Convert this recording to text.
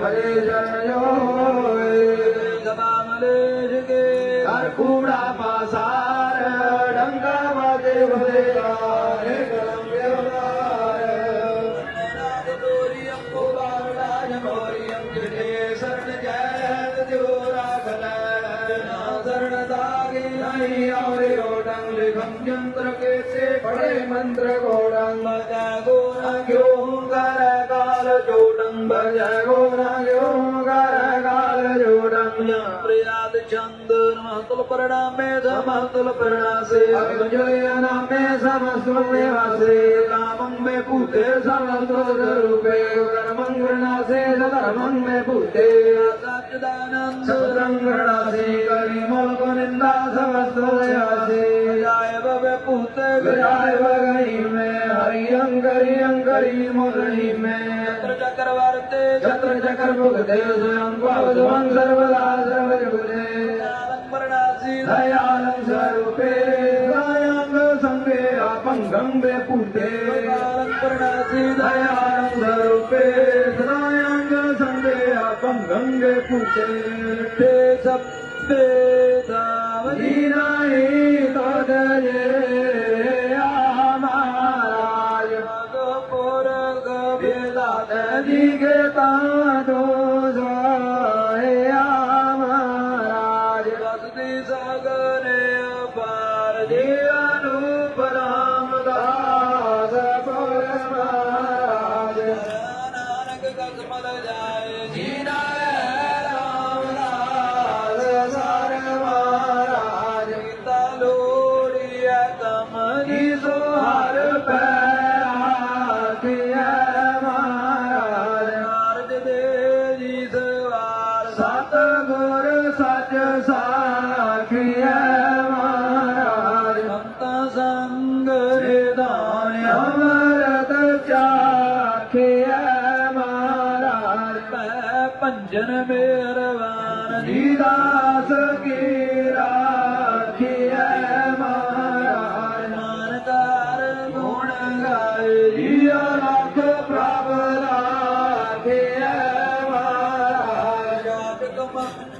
ڈگا دیو بلے لانے اور سر جیو راگ دا گیا بڑے منتر گو پر سما تل پر سے رام میں پوتے سمت سے کریم کو ندا سمستیا سے ہری گریم کریم گئی میں چتر چکر وتے چتر چکر بھگتے سوئن سروا سے روپی رایا گنگے اپن گنگے پوجے گا سی دیا روپیش رایا گے اپن گنگے پوجے سب جی رائی تو گے گپور گوا جی گے تان گو शक्ति सागर अपार जी ਜਨਮੇ ਰਵਾਨ ਜੀ ਦਾਸ ਕੀ ਰਾਖਿਐ ਮਹਾਰਾਜ ਨਾਨਕਾਰ ਗੁਣ ਗਾਏ ਜੀ ਅਲਖ ਪ੍ਰਭ ਰਾਖਿਐ ਮਹਾਰਾਜ ਜਗਤ ਕਮਾ